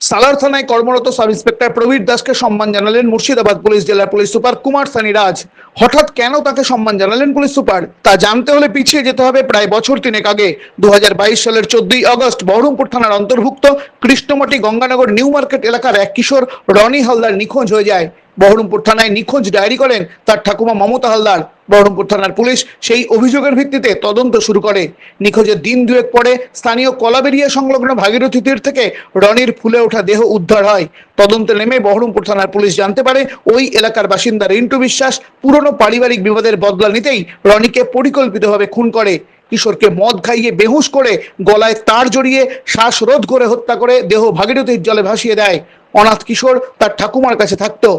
সালার থানায় কর্মরত sub inspector Prabir দাসকে সম্মান জানালেন মুর্শিদাবাদ পুলিশ জেলার পুলিশ সুপার কুমার সানি রাজ হঠাৎ কেন তাকে সম্মান জানালেন পুলিশ সুপার? তা জানতে হলে পিছিয়ে যেতে হবে প্রায় বছর তিনেক আগে। দু হাজার বাইশ সালের চোদ্দই অগস্ট বহরমপুর থানার অন্তর্ভুক্ত কৃষ্ণমটি গঙ্গানগর নিউ মার্কেট এলাকার এক কিশোর রনি হালদার নিখোঁজ হয়ে যায়। বহরমপুর থানায় নিখোঁজ ডায়েরি করেন তার ঠাকুমা মমতা হালদার। বহরমপুর থানার পুলিশ সেই অভিযোগের ভিত্তিতে তদন্ত শুরু করে। নিখোঁজের দিন দুয়েক পরে স্থানীয় কলাবেরিয়া সংলগ্ন ভাগীরথী তীর থেকে রনির ফুলে ওঠা দেহ উদ্ধার হয়। তদন্তে নেমে বহরমপুর থানার পুলিশ জানতে পারে, ওই এলাকার বাসিন্দা রিন্টু বিশ্বাস পুরনো পারিবারিক বিবাদের বদলা নিতেই রনিকে পরিকল্পিতভাবে খুন করে। কিশোরকে মদ খাইয়ে বেহুশ করে গলায় তার জড়িয়ে শ্বাসরোধ করে হত্যা করে দেহ ভাগীরথীর জলে ভাসিয়ে দেয়। অনাথ কিশোর তার ঠাকুমার কাছে থাকতো।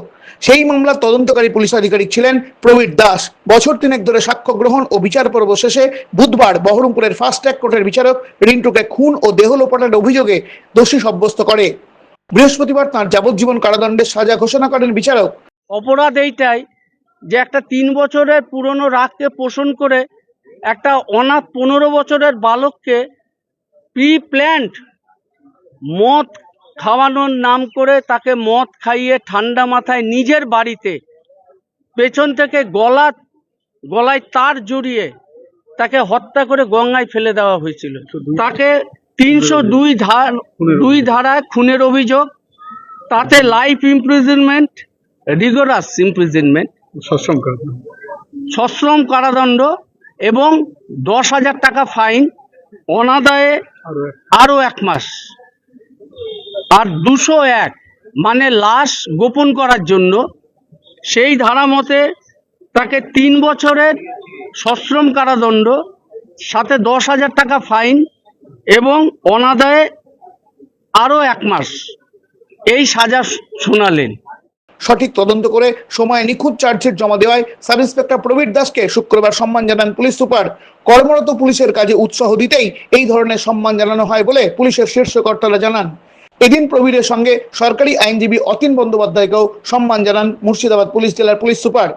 সেই মামলার তদন্তকারী পুলিশ আধিকারিক ছিলেন প্রবীর দাস। বছর তিনেক ধরে সাক্ষ্য গ্রহণ ও বিচার পর্ব শেষে বুধবার বহরমপুরের ফাস্ট ট্র্যাক কোর্টের বিচারক রিন্টুকে খুন ও দেহ লোপাটের অভিযোগে দোষী সাব্যস্ত করে। বৃহস্পতিবার তার যাবজ্জীবন কারাদণ্ডের সাজা ঘোষণা করেন বিচারক। অপরাধ এইটাই যে একটা তিন বছরের পুরনো রাগকে পোষণ করে একটা অনাথ পনেরো বছরের বালককে প্রি প্ল্যান্ট মদ খাওয়ানোর নাম করে তাকে মদ খাইয়ে ঠান্ডা মাথায় নিজের বাড়িতে পেছন থেকে গলা গলায় তার জড়িয়ে তাকে হত্যা করে গঙ্গায় ফেলে দেওয়া হয়েছিল। তাকে তিনশো দুই ধার দুই ধারায় খুনের অভিযোগ তাতে লাইফ ইমপ্রিজনমেন্ট রিগোরাস ইমপ্রিজনমেন্ট সশ্রম সশ্রম কারাদণ্ড এবং দশ হাজার টাকা ফাইন অনাদায়ে আরও এক মাস। আর দুশো এক মানে লাশ গোপন করার জন্য সেই ধারা মতে তাকে তিন বছরের সশ্রম কারাদণ্ড, সাথে দশ হাজার টাকা ফাইন এবং অনাদায়ে আরও এক মাস এই সাজা শোনালেন। সঠিক তদন্ত করে সময় নিখুঁত চার্জশিট জমা দেওয়ায় সাব ইন্সপেক্টর প্রবীর দাসকে শুক্রবার সম্মান জানান পুলিশ সুপার। কর্মরত পুলিশের কাজে উৎসাহ দিতেই এই ধরনের সম্মান জানানো হয় বলে পুলিশের শীর্ষ কর্তারা জানান। এদিন প্রবীরের সঙ্গে সরকারি আইনজীবী অতীন বন্দ্যোপাধ্যায়কেও সম্মান জানান মুর্শিদাবাদ পুলিশ জেলার পুলিশ সুপার।